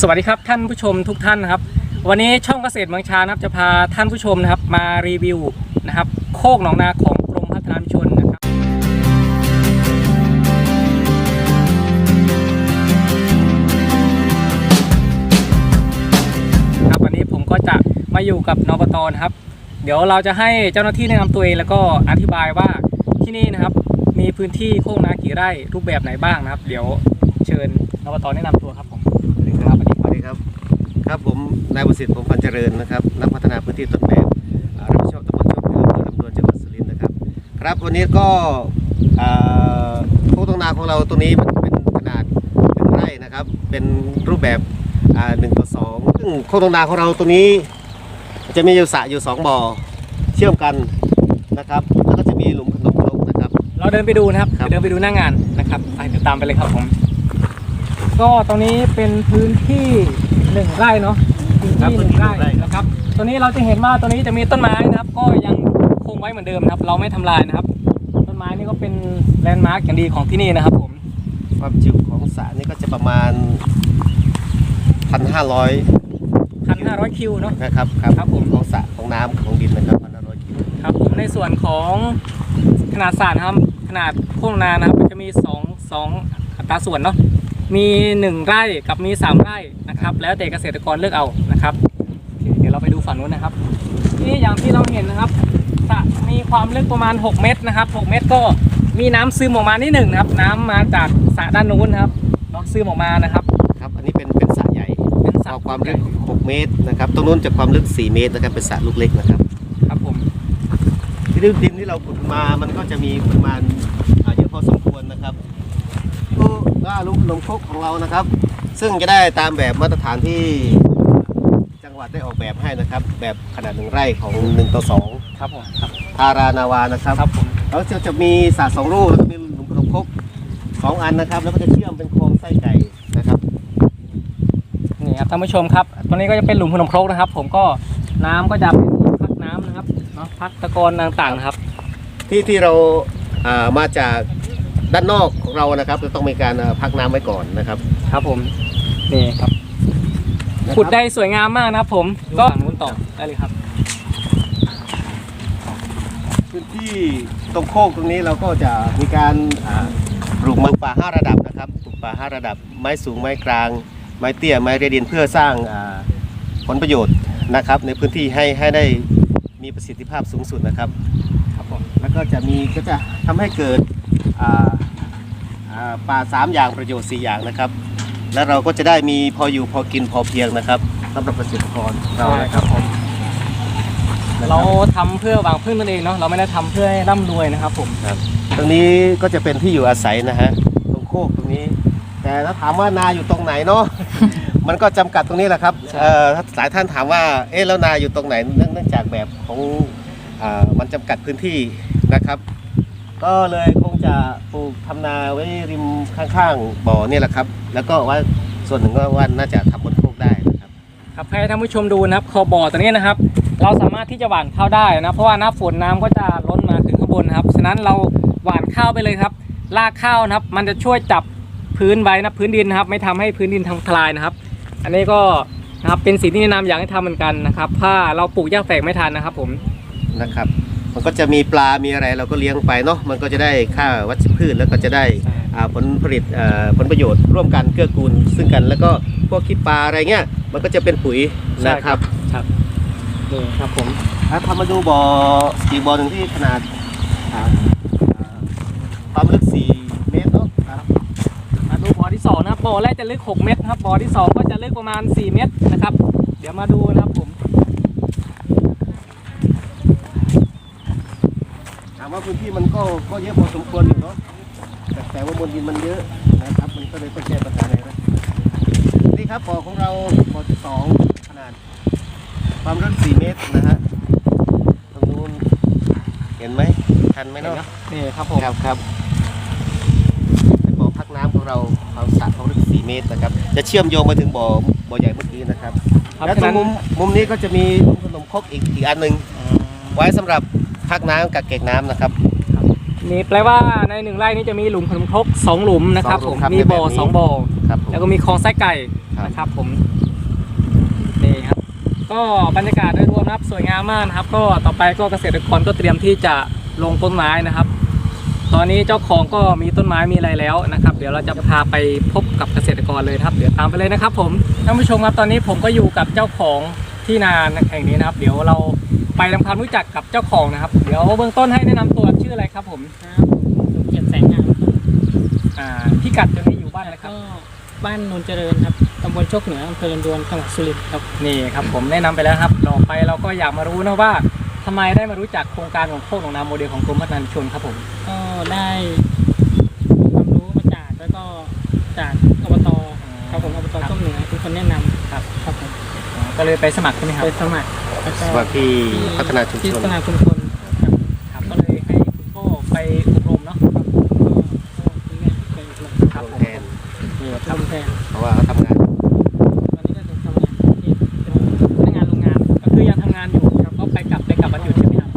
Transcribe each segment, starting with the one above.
สวัสดีครับท่านผู้ชมทุกท่านนะครับ วันนี้ช่องเกษตรเมืองชานะครับจะพาท่านผู้ชมนะครับมารีวิวนะครับ โคกหนองนาของกรมพัฒนาชุมชนนะครับครับวันนี้ผมก็จะมาอยู่กับนปตนะครับ เดี๋ยวเราจะให้เจ้าหน้าที่แนะนำตัวเองแล้วก็อธิบายว่าที่นี่นะครับมีพื้นที่โคกนากี่ไร่รูปแบบไหนบ้างนะครับ เดี๋ยวเชิญนปตแนะนำตัวครับผม ครับผมนายประสิทธิ์ผมพันเจริญนะครับนักพัฒนาพื้นที่ต้นแบบอ่ารับผิดชอบตำบลโชคดีอำเภอลำดวนจังหวัดสุรินทร์นะครับ ครับวันนี้ก็อ่าโคกตรงนาของเราตรงนี้มันเป็นขนาดหนึ่งไร่นะครับ เป็นรูปแบบอ่าหนึ่งต่อสองซึ่งโคกตรงนาของเราตรงนี้ จะมีอยู่สระอยู่สองบ่อเชื่อมกันนะครับแล้วก็จะมีหลุมขนมครกนะครับ เราเดินไปดูนะครับครับเดี๋ยวเดินไปดูหน้างานนะครับไปเดี๋ยวตามไปเลยครับผมก็ตรงนี้เป็นพื้นที่ หนึ่งไร่เนาะพื้นที่หนึ่งไร่นะครับ ตัวนี้เราจะเห็นว่าตัวนี้จะมีต้นไม้นะครับ ก็ยังคงไว้เหมือนเดิมนะครับ เราไม่ทำลายนะครับ ต้นไม้นี่ก็เป็นแลนด์มาร์กอย่างดีของที่นี่นะครับ ผมความจุของสระนี่ก็จะประมาณ1,500พันห้าร้อยคิวเนาะนะครับครับครับผมของสระของน้ำของดินนะครับพันห้าร้อยกิโลครับผมในส่วนของขนาดสระนะครับขนาดโค้งนานะครับมันจะมีสองสองอัตราส่วนเนาะ มีหนึ่งไร่กับมีสามไร่นะครับ แล้วแต่เกษตรกรเลือกเอานะครับโอเคเดี๋ยวเราไปดูฝั่งนู้นนะครับนี่อย่างที่เราเห็นนะครับสระมีความลึกประมาณ 6 เมตรนะครับ 6 เมตรก็มีน้ำซึมออกมานิดหนึ่งนะครับ น้ำมาจากสระด้านนู้นนะครับลองซึมออกมานะครับครับ อันนี้เป็นเป็นสระใหญ่เป็นสระเอาความลึก 6 เมตรนะครับตรงนู้นจะความลึก 4 เมตรนะครับเป็นสระลูกเล็กนะครับครับผมที่ดินที่เราขุดมามันก็จะมีปริมาณอ่าเยอะพอสมควรนะครับ ก็ก็ลูกนมครกของเรานะครับ ซึ่งจะได้ตามแบบมาตรฐานที่จังหวัดได้ออกแบบให้นะครับ แบบขนาดหนึ่งไร่ของ1ต่อครับผมครับ2ทารานาวานะครับครับผมแล้วจะจะมีสระสองลูกแล้วก็มีหลุมขนมครกสองอันนะครับ แล้วก็จะเชื่อมเป็นโครงไส้ไก่นะครับนี่ครับท่านผู้ชมครับตัวนี้ก็จะเป็นหลุมขนมครกนะครับ ผมก็น้ำก็จะเป็นที่พักน้ำนะครับเนาะพักตะกอนต่างๆนะครับ ที่ที่เราอ่ามาจาก ด้านนอกของเรานะครับ จะต้องมีการอ่าพักน้ำไว้ก่อนนะครับครับผมนี่ครับขุดได้สวยงามมากนะครับผมก็ฝั่งนู้นต่อได้เลยครับ พื้นที่ตรงโคกตรงนี้เราก็จะมีการอ่าปลูกไม้ป่าห้าระดับนะครับปลูกป่าห้าระดับ ไม้สูงไม้กลาง ไม้เตี้ยไม้เรยดินเพื่อสร้างอ่าผลประโยชน์นะครับ ในพื้นที่ให้ให้ได้มีประสิทธิภาพสูงสุดนะครับ ครับผม แล้วก็จะมีก็จะทำให้เกิดอ่าอ่า ป่าสามอย่างประโยชน์สี่อย่างนะครับ แล้วเราก็จะได้มีพออยู่พอกินพอเพียงนะครับสำหรับเกษตรกรเรานะครับผมเราทำเพื่อหวังพึ่งตนเองเนาะเราไม่ได้ทำเพื่อให้ร่ำรวยนะครับผมตรงนี้ก็จะเป็นที่อยู่อาศัยนะฮะตรงโคกตรงนี้ แต่ถ้าถามว่านาอยู่ตรงไหนเนาะมันก็จำกัดตรงนี้แหละครับเอ่อถ้าหลายท่านถามว่าเอ๊ะแล้วนาอยู่ตรงไหนเนื่องเนื่องจากแบบของอ่ามันจำกัดพื้นที่นะครับ ก็เลยคงจะปลูกทำนาไว้ริมข้างๆบ่อนี่แหละครับ แล้วก็ว่าส่วนหนึ่งก็ว่าน่าจะทำบนโคกได้นะครับ ครับให้ท่านผู้ชมดูนะครับคอบ่อตัวนี้นะครับ เราสามารถที่จะหว่านข้าวได้นะเพราะว่าหน้าฝนน้ำก็จะล้นมาถึงข้างบนนะครับ ฉะนั้นเราหว่านข้าวไปเลยครับรากข้าวนะครับ มันจะช่วยจับพื้นไว้นะพื้นดินนะครับ ไม่ทำให้พื้นดินทำทลายนะครับ อันนี้ก็นะครับเป็นสิ่งที่แนะนำอยากให้ทำเหมือนกันนะครับ ถ้าเราปลูกหญ้าแฝกไม่ทันนะครับผม นะครับ มันก็จะมีปลา มีอะไรเราก็เลี้ยงไปเนาะ มันก็จะได้ค่าวัชพืชแล้วก็จะได้อ่าผลผลิตอ่าผลประโยชน์ร่วมกันเกื้อกูลซึ่งกัน แล้วก็พวกขี้ปลาอะไรเงี้ย มันก็จะเป็นปุ๋ยนะครับครับนี่ครับผมถ้าทำมาดูบ่ออีกบ่อหนึ่งที่ขนาดอ่าอ่าความลึก4เมตรเนาะครับมาดูบ่อที่สองนะครับบ่อแรกจะลึก 6 เมตรนะครับบ่อที่สองก็จะลึกประมาณ 4 เมตรนะครับ เดี๋ยวมาดูนะครับผมามว่าพื้นที่มันก็ก็เยอะพอสมควรอยู่เนาะแต่แต่ว่าบนดินมันเยอะนะครับมันก็เลยต้องแก้ปัญหาในนั้นนี่ครับบ่อของเราบ่อที่สองขนาด ความลึก4เมตรนะฮะตรงนู้นเห็นไหมทันไหมเนาะนี่ครับผมครับครับเป็นบ่อพักน้ำของเราความสระความลึก4เมตรนะครับ จะเชื่อมโยงมาถึงบ่อบ่อใหญ่เมื่อกี้นะครับครับแล้วฉะตรนั้งนมุมมุมนี้ก็จะมีขนมครกอีกอีกอันหนึ่งไว้สำหรับ พักน้ำกับเก็กน้ำนะครับ นี่แปลว่าในหนึ่งไร่นี้จะมีหลุมขนมครกสองหลุมนะครับสองหลุผมมครับมีบ่อในแบบนี้ สองบ่อครับผม แล้วก็มีคลองไส้ไก่ครับ นะครับผมนี่ครับ ก็บรรยากาศโดยรวมนะครับสวยงามมากนะครับ ก็ต่อไปก็เกษตรกรก็เตรียมที่จะลงต้นไม้นะครับ ตอนนี้เจ้าของก็มีต้นไม้มีอะไรแล้วนะครับ เดี๋ยวเราจะพาไปพบกับเกษตรกรเลยนะครับ เดี๋ยวตามไปเลยนะครับ ผมท่านผู้ชมครับตอนนี้ผมก็อยู่กับเจ้าของที่นาแห่งนี้นะครับ เดี๋ยวเรา ไปทำความรู้จักกับเจ้าของนะครับ เดี๋ยวเบื้องต้นให้แนะนำตัวชื่ออะไรครับผมครับผมสมเกียรติแสงงามครับอ่าพี่กัดตรงนี้อยู่บ้านอะไรครับ ก็บ้านโนนเจริญครับตำบลโชคเหนืออำเภอลำดวนจังหวัดสุรินทร์ครับ นี่ครับผมแนะนำไปแล้วครับต่อไปเราก็อยากมารู้นะว่าทำไมได้มารู้จักโครงการของโคกหนองนาโมเดลของกรมพัฒนาชุมชนครับผม ก็ได้ความรู้มาจากแล้วก็จากอบตครับผมอบตโชคเหนือเป็นคนแนะนำครับครับผมก็เลยไปสมัครใช่ไหมครับ ไปสมัคร แล้วก็สวัสดีพัฒนาชุมที่ชนพัฒนาชุมชนครับครับก็เลยให้คุณพ่อไปอบรมเนาะก็ก็คุณแม่ไปอบรมครับลผงมแทนนี่คทรับำแทน เพราะว่าเขาทำงานตอนนี้ก็จะทำงานที่เป็นพนักงานโรงงานก็คือยังทำงานอยู่ครับก็ไปกลับไปกลับวันหยุดใช่ไหมครับ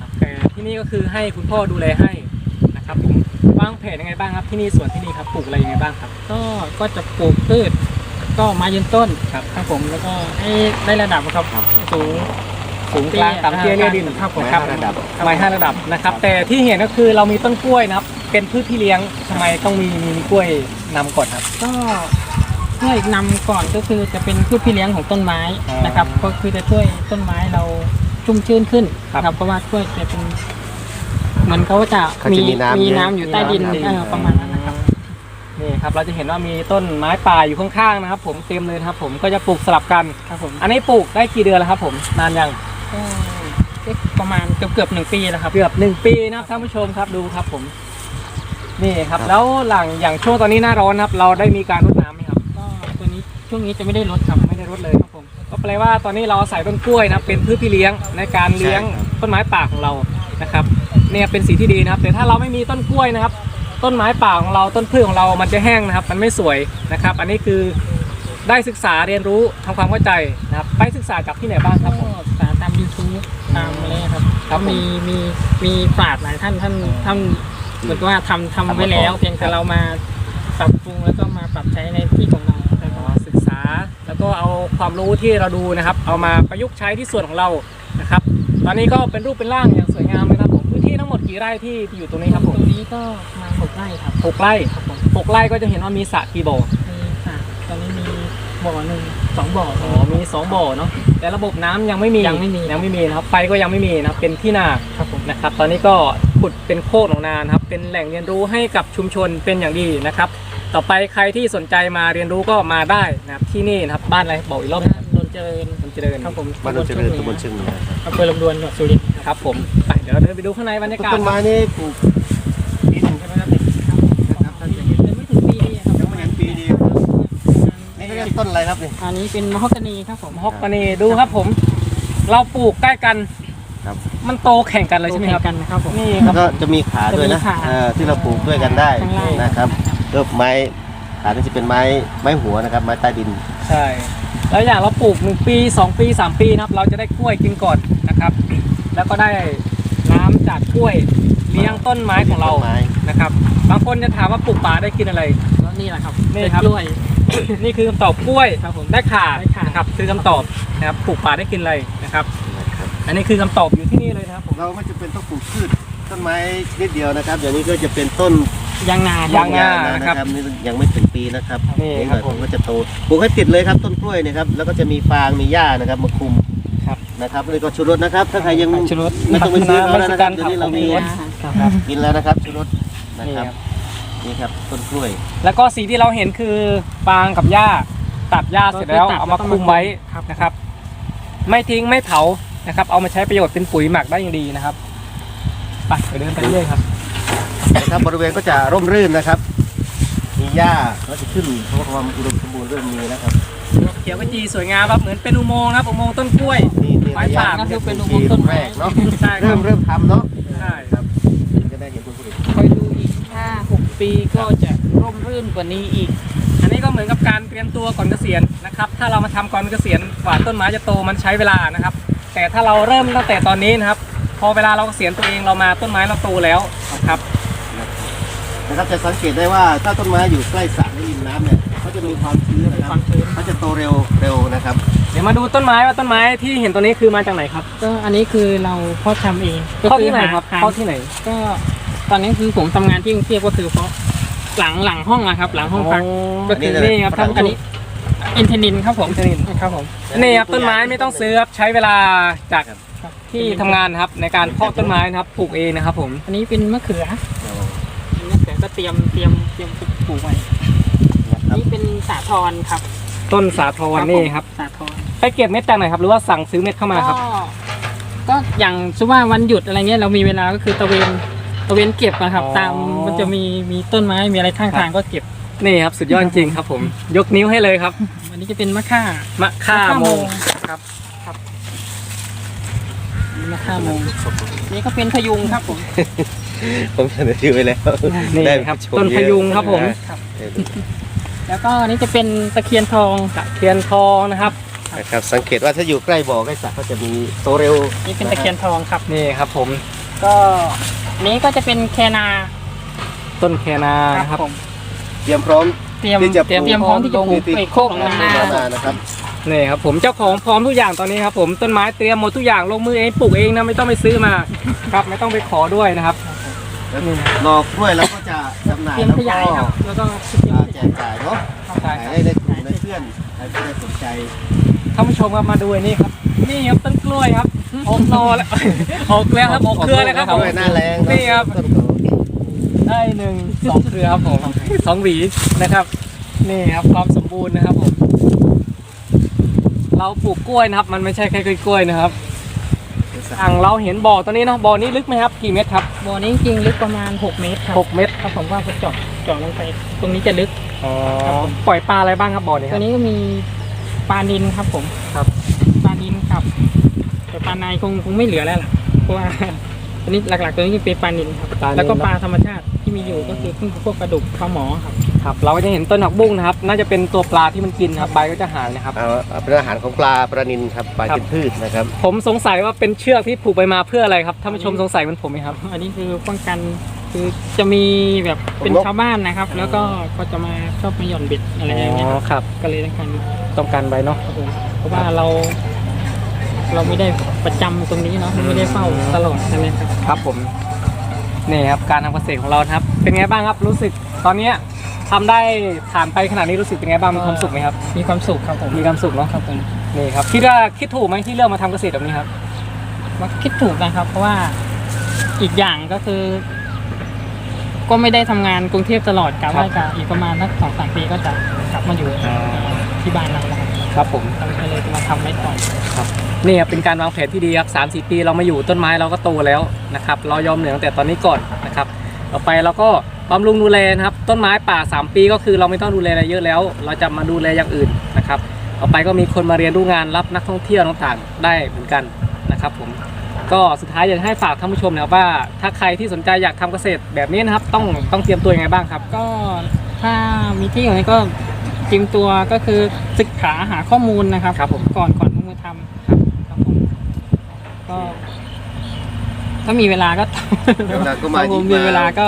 ครับแต่ที่นี่ก็คือให้คุณพ่อดูแลให้นะครับผมวางแผนยังไงบ้างครับที่นี่สวนที่นี่ครับปลูกอะไรยังไงบ้างครับ ก็ก็จะปลูกพืช ก็ไม้ยืนต้นครับครับผมแล้วก็ให้ได้ระดับครับสูงสูงกลางต่ำเตี้ยเรียดินครับผมไม้ครับห้าระดับไม้ห้าระดับนะครับ แต่ที่เห็นก็คือเรามีต้นกล้วยนะครับ เป็นพืชพี่เลี้ยงทำไมต้องมีมีมีกล้วยนำก่อนครับ ก็ช่วยนำก่อนก็คือจะเป็นพืชพี่เลี้ยงของต้นไม้อ๋อนะครับ ก็คือจะช่วยต้นไม้เราชุ่มชื้นขึ้นครับเพราะว่ากล้วยจะเป็นเหมันเขาจะเขาจะมีน้ำมีเยอะน้ำอยู่ใต้ดินมีเอน้ำอประมาณนั้นนะครับ นี่ครับเราจะเห็นว่ามีต้นไม้ป่าอยู่ข้างๆนะครับ ผมเต็มเลยนะครับ ผมก็จะปลูกสลับกันครับผมอันนี้ปลูกได้กี่เดือนแล้วครับ ผมนานยังก็ประมาณเกือบเกือบๆหนึ่งปีแล้วครับเกือบหนึ่งปีนะครับท่านผู้ชมครับดูครับ ผม นี่ครับครับแล้วหลังอย่างช่วงตอนนี้หน้าร้อนครับ เราได้มีการรดน้ำไหมครับก็ตัวนี้ช่วงนี้จะไม่ได้ลดครับไม่ได้รดเลยครับผมก็แปลว่าตอนนี้เราอาศัยต้นกล้วยนะครับเป็นพืชพี่เลี้ยงในการเลี้ยงใช่ครับต้นไม้ป่าของเรานะครับเนี่ยเป็นสีที่ดีนะครับ แต่ถ้าเราไม่มีต้นกล้วยนะครับ ต้นไม้ป่าของเราต้นพืชของเรามันจะแห้งนะครับ มันไม่สวยนะครับ อันนี้คือได้ศึกษาเรียนรู้ทำความเข้าใจนะครับ ไปศึกษาจากที่ไหนบ้างครับผม ก็ศึกษาตามยูทูบตามอะไรครับครับผมมีมีมีปราชญ์หลายท่านท่านท่านเหมือนกับว่าทำทำไว้แล้วเพียงแต่เรามาปรับปรุงแล้วก็มาปรับใช้ในที่ของเราอะไรประมาณศึกษาแล้วก็เอาความรู้ที่เราดูนะครับ เอามาประยุกต์ใช้ที่ส่วนของเรานะครับ ตอนนี้ก็เป็นรูปเป็นร่างอย่างสวยงามเลยครับผมพื้นที่ทั้งหมดกี่ไร่ที่ที่อยู่ตรงนี้ครับผมตรงนี้ก็ประมาณ หกไร่ครับหกไร่ครับผมหกไร่ก็จะเห็นว่ามีสระกี่บ่อมีสระตอนนี้มีบ่อหนึ่งสองบ่ออ๋อมีสองบ่อเนาะแต่ระบบน้ำยังไม่มียังไม่มียังไม่มีนะครับไฟก็ยังไม่มีนะครับเป็นที่นาครับผมนะครับ ตอนนี้ก็ขุดเป็นโคกหนองนานะครับเป็นแหล่งเรียนรู้ให้กับชุมชนเป็นอย่างดีนะครับ ต่อไปใครที่สนใจมาเรียนรู้ก็มาได้นะครับที่นี่นะครับบ้านอะไรบอกอีกรอบหนึงบ้านนนเจริญมันเจริญครับผมบ้านโนนเจริญตำบลเชียงเหนือครับอำเภอลำดวนจังหวัดสุรินทร์ครับผมไปเดี๋ยวเราเดินไปดูข้างในบรรยากาศต้นไม้นี่ปลูก ต้นอะไรครับนี่อันนี้เป็นมะฮอกกานีครับผมฮอกกานีดูครับผม เราปลูกใกล้กัน ครับ มันโตแข่งกันเลยใช่ไหมครับกันนะครับผมนี่คแล้รับ วก็จะมีขาด้วยนะจะมีขาเอ่อที่เราปลูกด้วยกันได้ข้างล่าง นะครับก็ไม้ขานี่จะเป็นไม้ไม้หัวนะครับไม้ใต้ดิน ใช่ แล้วอย่างเราปลูก 1 ปี 2 ปี 3 ปีนะครับ เราจะได้กล้วยกินก่อนนะครับ แล้วก็ได้ น้ำจากกล้วยเลี้ยงต้นไม้ของเราต้นไม้นะครับ บางคนจะถามว่าปลูกป่าได้กินอะไรแล้วนี่แหละครับนี่ครับเป็กล้วย นี่คือคำตอบกล้วยครับผมได้ข่าได้ข่านนะครับคือคำตอบนะครับปลูกป่าได้กินอะไรนะครับนะครับอันนี้คือคำตอบอยู่ที่นี่เลยนะครับผมเราไม่จะเป็นต้องปลูกพืชต้นไม้นิดเดียวนะครับอย่างนี้ก็จะเป็นต้นยางนาางนานะครับนี่ยังไม่ถึงปีนะครับนี่นี่ครับหน่อยผมก็จะโตปลูกให้ติดเลยครับต้นกล้วยนะครับ แล้วก็จะมีฟางมีหญ้านะครับมาคุมครับ นะครับนี่ก็ชูรสนะครับ ถ้าใครยังชูรสไม่ต้องไปซื้อเขาแล้วนะครับไม่เดี๋ยวนี้เรามีใช่ครับกินแล้วนะครับชูรสนะนี่คครัรับบนี่ครับต้นกล้วย แล้วก็สีที่เราเห็นคือฟางกับหญ้าตัดหญ้าเสร็จแล้วก็คือตัดเอามาแล้วก็คลุมไว้ครับนะครับ ไม่ทิ้งไม่เผานะครับ เอามาใช้ประโยชน์เป็นปุ๋ยหมักได้อย่างดีนะครับไปไปเดินไปเรื่อยครับนะครับบริเวณก็จะร่มรื่นนะครับ มีหญ้าแล้วจะขึ้นเพราะว่าความอุดมสมบูรณ์เริ่มมีนะครับ เขียวขจีสวยงามครับเหมือนเป็นอุโมงค์นะครับอุโมงค์ต้นกล้วย นี่นี่ไม้ระยะป่า ก็คือเป็นอุโมงค์ต้นไม้ แรกเนาะใช่ครัเริ่บมเริ่มทำเนาะใช่ครับจะได้เห็นผลผลิตคอยดูอีกห้าหกปีก็จะร่มรื่นกว่านี้อีก อันนี้ก็เหมือนกับการเตรียมตัวก่อนเกษียณนะครับ ถ้าเรามาทำก่อนเกษียณกว่าต้นไม้จะโตมันใช้เวลานะครับ แต่ถ้าเราเริ่มตั้งแต่ตอนนี้นะครับ พอเวลาเราเกษียณตัวเองเรามาต้นไม้เราโตแล้วนะครับ นะครับจะสังเกตได้ว่าถ้าต้นไม้อยู่ใกล้สระหรือริมน้ำเนี่ยเขา จะจะมีความชื้นนะมีคครัวาบมชื้นเขาจะโตเร็วเร็วนะครับ เดี๋ยวมาดูต้นไม้ว่าต้นไม้ที่เห็นตัวนี้คือมาจากไหนครับก็อันนี้คือเราเพาะทำเองก็เข้าที่ไหนครับหาเข้าที่ไหน ก็ตอนนี้คือผมทำงานที่กรุงเทพก็คือเพาะหลังหลังห้องอะครับ หลังห้องพักก็คือนี่ครับท่านผู้ชอันมนี้อินเทนินครับผมอินเทนินครับผมนี่ครับต้นไม้ไม่ต้องซื้อครับใช้เวลาจากครับที่ทำงานนะครับในการเพาะต้นไม้นะครับปลูกเองนะครับผม อันนี้เป็นมะเขือเป็นมะเขือก็เตรียมเตรียมเตรียมปลูกไว้ อันนี่เป็นสาทรครับต้นสาทรนี่ครับสาทรไปเก็บเม็ดจากไหนครับ หรือว่าสั่งซื้อเม็ดเข้ามาครับ ก็ก็อย่างสมมุติว่าวันหยุดอะไรเงี้ยเรามีเวลาก็คือตะเวนตะเวนเก็บนะครับ อ๋อ ตามมันจะมีมีต้นไม้มีอะไรข้างทางก็เก็บ นี่ครับสุดยอดจริงครับ ผม ยกนิ้วให้เลยครับอันนี้จะเป็นมะค่ามะค่าโมงครับครับนี่มะค่าโมงนี่ก็เป็นพยุงครับผม ผมเสนอชื่อไปแล้วนี่ได้ครับชมต้นพยุงครับผม ครับเยอะ แล้วก็อันนี้จะเป็นตะเคียนทองตะเคียนทองนะครับนะครับ สังเกตว่าถ้าอยู่ใกล้บ่อใกล้สระก็จะมีโตเร็วนี่เป็นตะเคียนทองครับ นี่ครับ ผม ก็อันนี้ก็จะเป็นแคนา ต้นแคนานะครับผมเตรียมพร้อมเตรียมที่จะเตรียมปลูกเตรียมพร้อมที่จะปลูกที่ไอ้โคกของนานานะครับนี่ครับผมเจ้าของพร้อมทุกอย่างตอนนี้ครับผมต้นไม้เตรียมหมดทุกอย่างลงมือเองปลูกเองนะไม่ต้องไปซื้อมาครับไม่ต้องไปขอด้วยนะครับนี่หนอกกล้วยเราก็จะจำหน่ายเตรียมแล้วขก็ยายครับแล้วก็ เตรียมอ่าขแจยายกจ่ายเนาะใช่ขายให้ได้กลุ่มได้เพื่อนใครที่ได้สนใจท่านผู้ชมครับมาดูไอ้นี่ครับ นี่ครับต้นกล้วยครับออกหนอแล้ว ออกแล้วครับออกเครือแล้วครับกล้วยหน้าแรงเอะนี่ครับ ต้นเขาได้หนึ่งสองเครือครับผมสองหวีนะครับ นี่ครับความสมบูรณ์นะครับผม เราปลูกกล้วยนะครับ มันไม่ใช่แค่กล้วยๆนะครับ อ่างเราเห็นบ่อตัวนี้เนาะบ่อนี้ลึกไหมครับ กี่เมตรครับบ่อนี้จริงๆลึกประมาณ 6 เมตรครับหกเมตรครับผมว่าจะเจาะเจาะลงไป ตรงนี้จะลึก อ๋อปล่อยปลาอะไรบ้างครับบ่อนี้คตัรัวบ นี้ก็มีปลานินครับผมครับ ปลานินครับแต่ปลาในคงคงไม่เหลือแล้วล่ะเพราะว่า ตัวนี้หลักๆตัวนี้เป็นปลานินครับ ปลานิล แล้วก็ปลาธรรมชาติที่มีอยู่ก็คือพวกปลาดุกปลาหมอครับ ครับเราก็จะเห็นต้นผักบุ้งนะครับ น่าจะเป็นตัวปลาที่มันกินครับใบก็จะหายนะครับ เอาเอาเป็นอาหารของปลาปลานินครับปลาครับกินพืชนะครับ ผมสงสัยว่าเป็นเชือกที่ผูกไปมาเพื่ออะไรครับท่านผู้ชมสงสัยเหมันผมไหมครับ อันนี้คือป้องกันคือจะมีแบบเป็นนกชาวบ้านนะครับ แล้วก็ก็จะมาชอบมาหย่อนเบ็ดอะไรอย่างเงี้ยครับครับก็เลยต้องการต้องการใบเนาะ ครับผมเพราะว่าเรา เราไม่ได้ประจำตรงนี้เนาะไม่ได้เฝ้าตลอดใช่ไหมครับ ครับผมนี่ครับการทำเกษตรของเรานะครับ เป็นไงบ้างครับรู้สึกตอนเนี้ย ทำได้ผ่านไปขนาดนี้รู้สึกเป็นไงบ้างมีความสุขไหมครับมีความสุขครับผมมีความสุขเนาะครับผมนี่ครับคิดว่าคิดถูกไหมที่เลือกมาทำเกษตรแบบนี้ครับ ว่าคิดถูกนะครับ เพราะว่าอีกอย่างก็คือ ก็ไม่ได้ทำงานกรุงเทพตลอดกะว่าจะอีกประมาณสักสองสามปีก็จะกลับมาอยู่ที่บ้านเราแล้วครับครับผม ก็เลยจะมาทำไว้ก่อน นี่ครับเป็นการวางแผนที่ดีครับสามสี่ปีเรามาอยู่ต้นไม้เราก็โตแล้วนะครับ เรายอมเหนื่อยตั้งแต่ตอนนี้ก่อนนะครับ ต่อไปเราก็ บำรุงดูแลนะครับ ต้นไม้ป่า 3 ปีก็คือเราไม่ต้องดูแลอะไรเยอะแล้ว เราจะมาดูแลอย่างอื่นนะครับต่อไปก็มีคนมาเรียนรู้งานรับนักท่องเที่ยวต่างๆ ได้เหมือนกันนะครับผมก็สุดท้ายอยากให้ฝากท่านผู้ชมนะครับว่า ถ้าใครที่สนใจอยากทำเกษตรแบบนี้นะครับ ต้องต้องเตรียมตัวยังไงบ้างครับ ก็ถ้ามีที่อย่างนี้ก็เตรียมตัวก็คือศึกษาหาข้อมูลนะครับครับผมก่อนก่อนลงมือทำครับครับผมก็ถ้ามีเวลาก็เดี๋ยวเราก็มาถ้ผมมีเวลาก็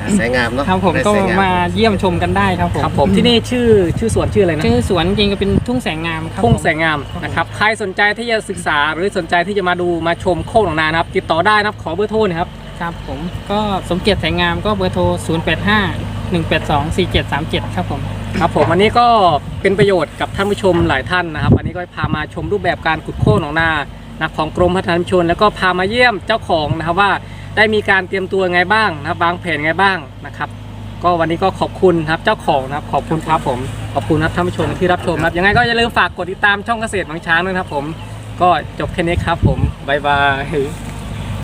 หาแสงงามเนาะครับผมได้ก็แสงงมาเยี่ยมชมกันได้ครับผมครับผมที่นี่ชื่อชื่อสวนชื่ออะไรนะชื่อสวนจริงก็เป็นทุ่งแสงงามครับทุ่งผมแสงงามนะครับใครสนใจที่จะศึกษาหรือสนใจที่จะมาดูมาชมโคกหนองนานะครับ ติดต่อได้นะครับขอเบอร์โทรนะครับ ครับผมก็สมเกียรติแสงงามก็เบอร์โทร 0 8 5 1 8 2 4 7 3 7 ครับผม ครับผมอันนี้ก็เป็นประโยชน์กับท่านผู้ชมหลายท่านนะครับอันนี้ก็พามาชมรูปแบบการขุดโคกหนองนานะของกรมพัฒนาชุมชน แล้วก็พามาเยี่ยมเจ้าของนะครับว่า ได้มีการเตรียมตัวไงบ้างนะครับวางแผนไงบ้างนะครับ ก็วันนี้ก็ขอบคุณครับเจ้าของนะครับขอบคุณครับผมขอบคุณนะครับท่านผู้ชมที่รับชมนะครับยังไงก็อย่าลืมฝากกดติดตามช่องเกษตรบางช้างด้วยนะครับผม ก็จบแค่นี้ครับผมบ๊ายบาย